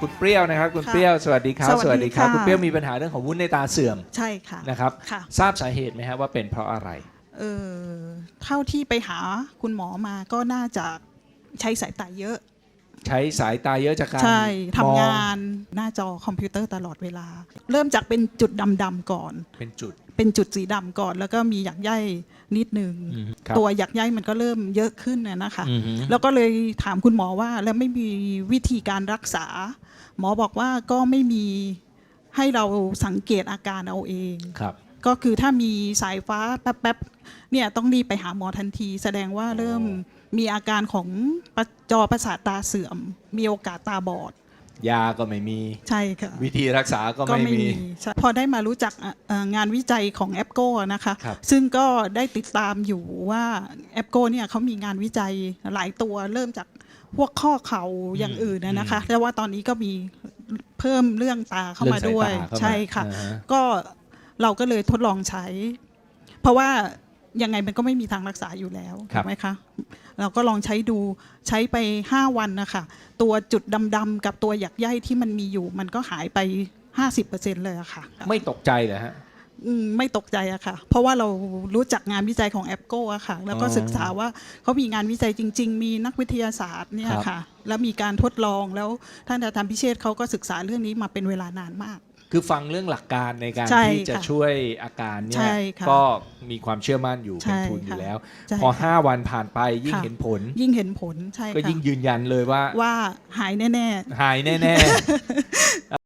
คุณเปรี้ยวนะครับ คุณค่ะเปรี้ยวสวัสดีครับสวัสดีค่ะคุณเปรี้ยวมีปัญหาเรื่องของวุ้นในตาเสื่อมใช่ค่ะนะครับค่ะทราบสาเหตุไหมครับว่าเป็นเพราะอะไรเออเท่าที่ไปหาคุณหมอมาก็น่าจะใช้สายตาเยอะ ใช้สายตาเยอะจากการใช่มทำองงานหน้าจอคอมพิวเตอร์ตลอดเวลา เริ่มจากเป็นจุดดำๆก่อน เป็นจุด เป็นจุดสีดำก่อน แล้วก็มีหยักใยนิดนึงอืมครับตัวหยักใยมันก็เริ่มเยอะขึ้นนะนะคะอือฮึแล้วก็เลยถามคุณหมอว่าแล้วไม่มีวิธีการรักษา หมอบอกว่าก็ไม่มีให้เราสังเกตอาการเอาเองครับก็คือถ้ามีสายฟ้าแป๊บๆเนี่ยต้องรีบไปหาหมอทันที แสดงว่าเริ่มมีอาการของประจอประสาทตาเสื่อม มีโอกาสตาบอด ยาก็ไม่มี ใช่ค่ะ วิธีรักษาก็ก็ไม่ไม่มีมีใช่พอได้มารู้จักอะเอ่องานวิจัยของแอปโก้นะคะ ครับ ซึ่งก็ได้ติดตามอยู่ว่าแอปโก้เนี่ยเขามีงานวิจัยหลายตัวเริ่มจากพวกข้อเข่าอย่างอื่นนะนะคะแล้วว่าตอนนี้ก็มีเพิ่มเรื่องตาเข้ามาด้วยเรื่องสายตาเข้ามาใช่ค่ะ อ่าฮะก็เราก็เลยทดลองใช้ เพราะว่า ยังไงมันก็ไม่มีทางรักษาอยู่แล้วครัถูบกไหมคะเราก็ลองใช้ดูใช้ไป 5 วันนะคะตัวจุดดำๆกับตัวหยักใยที่มันมีอยู่ มันก็หายไป 50%เลยอะค่ะ ไม่ตกใจเหรอฮะอืมไม่ตกใจอะค่ะ เพราะว่าเรารู้จักงานวิจัยของแอปโก้อะค่ะ แล้วก็อ๋อศึกษาว่าเขามีงานวิจัยจริง ๆ มีนักวิทยาศาสตร์เนี่ยครับค่ะ แล้วมีการทดลองแล้วท่านอาจารย์พิเชษฐ์เขาก็ศึกษาเรื่องนี้มาเป็นเวลานานมาก คือฟังเรื่องหลักการในการใช่ที่จะค่ะช่วยอาการเนี่ใช่ยค่ะก็มีความเชื่อมั่นอยู่ใช่เป็นทุนอยู่ค่ะแล้ว ใช่พอค่ะ5วันผ่านไปยิ่งค่ะ เห็นผล ยิ่งเห็นผลใช่ก็ค่ะยิ่งยืนยันเลยว่าว่าหายแน่ หายแน่